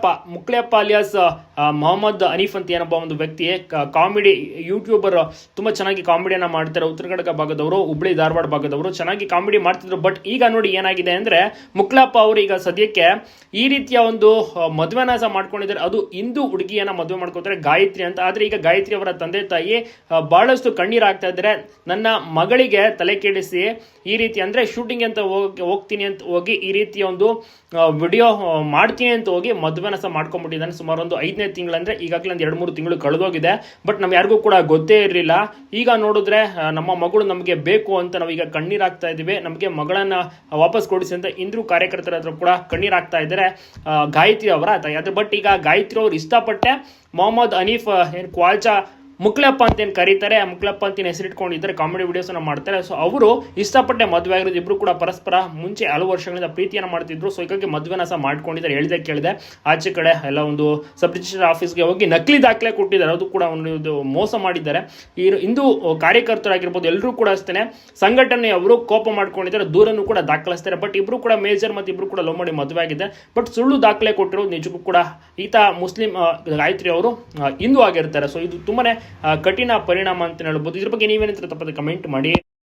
Mukleppa Mukleppa alias Mohammed Anif ಅಂತ ಏನಪ್ಪ ಒಂದು ವ್ಯಕ್ತಿ ಕಾಮಿಡಿ, ಯೂಟ್ಯೂಬರ್, ತುಂಬ ಚೆನ್ನಾಗಿ ಕಾಮಿಡಿಯನ್ನ ಮಾಡ್ತಾರೆ. ಉತ್ತರ ಕನ್ನಡ ಭಾಗದವರು, ಹುಬ್ಳಿ, ಧಾರವಾಡ ಭಾಗದವರು ಚೆನ್ನಾಗಿ ಕಾಮಿಡಿ ಮಾಡ್ತಿದ್ರು. ಬಟ್ ಈಗ ನೋಡಿ ಏನಾಗಿದೆ ಅಂದ್ರೆ ಮುಕ್ಲಾಪ್ಪ ಅವರು ಈಗ ಸದ್ಯಕ್ಕೆ ಈ ರೀತಿಯ ಒಂದು ಮದುವೆ ನಾಸ ಮಾಡ್ಕೊಂಡಿದ್ದಾರೆ. ಅದು ಹಿಂದೂ ಹುಡುಗಿಯನ್ನ ಮದುವೆ ಮಾಡ್ಕೊತಾರೆ, ಗಾಯತ್ರಿ ಅಂತ. ಆದ್ರೆ ಈಗ ಗಾಯತ್ರಿ ಅವರ ತಂದೆ ತಾಯಿ ಬಹಳಷ್ಟು ಕಣ್ಣೀರಾಗ್ತಾ ಇದ್ದಾರೆ. ನನ್ನ ಮಗಳಿಗೆ ತಲೆ ಕೆಡಿಸಿ ಈ ರೀತಿ ಅಂದ್ರೆ ಶೂಟಿಂಗ್ ಅಂತ ಹೋಗಿ, ಹೋಗ್ತೀನಿ ಅಂತ ಹೋಗಿ ಈ ರೀತಿಯ ಒಂದು ವಿಡಿಯೋ ಮಾಡ್ತೀನಿ ಅಂತ ಹೋಗಿ ಮದುವೆನ ಸಹ ಮಾಡ್ಕೊಂಡ್ಬಿಟ್ಟಿದ್ದಾನೆ ಸುಮಾರು ಒಂದು ಐದನೇ ತಿಂಗಳಂದ್ರೆ ಈಗಾಗಲೇ ಒಂದು ಎರಡು ಮೂರು ತಿಂಗಳು ಕಳೆದೋಗಿದೆ. ಬಟ್ ನಮ್ಗೆ ಯಾರಿಗೂ ಕೂಡ ಗೊತ್ತೇ ಇರಲಿಲ್ಲ. ಈಗ ನೋಡಿದ್ರೆ ನಮ್ಮ ಮಗಳು ನಮಗೆ ಬೇಕು ಅಂತ ನಾವೀಗ ಕಣ್ಣೀರಾಗ್ತಾ ಇದ್ದೀವಿ. ನಮಗೆ ಮಗಳನ್ನ ವಾಪಸ್ ಕೊಡಿಸಿ ಅಂತ ಇಂದ್ರು ಕಾರ್ಯಕರ್ತರ ಹತ್ರ ಕೂಡ ಕಣ್ಣೀರಾಗ್ತಾ ಇದ್ದಾರೆ. ಗಾಯತ್ರಿ ಅವರ ತಾಯಿ. ಅದ್ರ ಬಟ್ ಈಗ ಗಾಯತ್ರಿ ಅವರು ಇಷ್ಟಪಟ್ಟೆ ಮೊಹಮ್ಮದ್ ಹನೀಫ್ ಏನು ಕ್ವಾಲ್ಚಾ ಮುಕ್ಲಪ್ಪ ಅಂತ ಏನು ಕರೀತಾರೆ ಮುಕ್ಲಪ್ಪ ಅಂತ ಹೆಸರಿಟ್ಕೊಂಡಿದ್ದಾರೆ ಕಾಮಿಡಿ ವಿಡಿಯೋಸನ್ನು ಮಾಡ್ತಾರೆ. ಸೊ ಅವರು ಇಷ್ಟಪಟ್ಟೆ ಮದುವೆ ಆಗಿರೋದು ಇಬ್ರು ಕೂಡ ಪರಸ್ಪರ ಮುಂಚೆ ಹಲವು ವರ್ಷಗಳಿಂದ ಪ್ರೀತಿಯನ್ನು ಮಾಡ್ತಿದ್ರು. ಸೊ ಹೀಗಾಗಿ ಮದುವೆನ ಸಹ ಮಾಡ್ಕೊಂಡಿದ್ದಾರೆ. ಹೇಳಿದೆ ಕೇಳಿದೆ ಆಚೆ ಕಡೆ ಎಲ್ಲ ಒಂದು ಸಬ್ ರಿಜಿಸ್ಟರ್ ಆಫೀಸ್ಗೆ ಹೋಗಿ ನಕಲಿ ದಾಖಲೆ ಕೊಟ್ಟಿದ್ದಾರೆ. ಅದು ಕೂಡ ಒಂದು ಮೋಸ ಮಾಡಿದ್ದಾರೆ. ಈ ಇಂದು ಕಾರ್ಯಕರ್ತರಾಗಿರ್ಬೋದು ಎಲ್ಲರೂ ಕೂಡ ಅಷ್ಟೇ ಸಂಘಟನೆ ಅವರು ಕೋಪ ಮಾಡ್ಕೊಂಡಿದ್ದಾರೆ. ದೂರನ್ನು ಕೂಡ ದಾಖಲಿಸ್ತಾರೆ. ಬಟ್ ಇಬ್ರು ಕೂಡ ಮೇಜರ್ ಮತ್ತು ಇಬ್ರು ಕೂಡ ಲವ್ ಮಾಡಿ ಮದುವೆ ಆಗಿದೆ. ಬಟ್ ಸುಳ್ಳು ದಾಖಲೆ ಕೊಟ್ಟಿರೋದು ನಿಜಕ್ಕೂ ಕೂಡ ಈತ ಮುಸ್ಲಿಂ ಆ, ಗಾಯತ್ರಿ ಅವರು ಹಿಂದೂ ಆಗಿರ್ತಾರೆ. ಸೊ ಇದು ತುಂಬಾನೇ ಆ, ಕಠಿಣ ಪರಿಣಾಮ ಅಂತ ಹೇಳ್ಬೋದು. ಇದ್ರ ಬಗ್ಗೆ ನೀವೇನಂತ ತಪ್ಪದೆ? ಕಮೆಂಟ್ ಮಾಡಿ.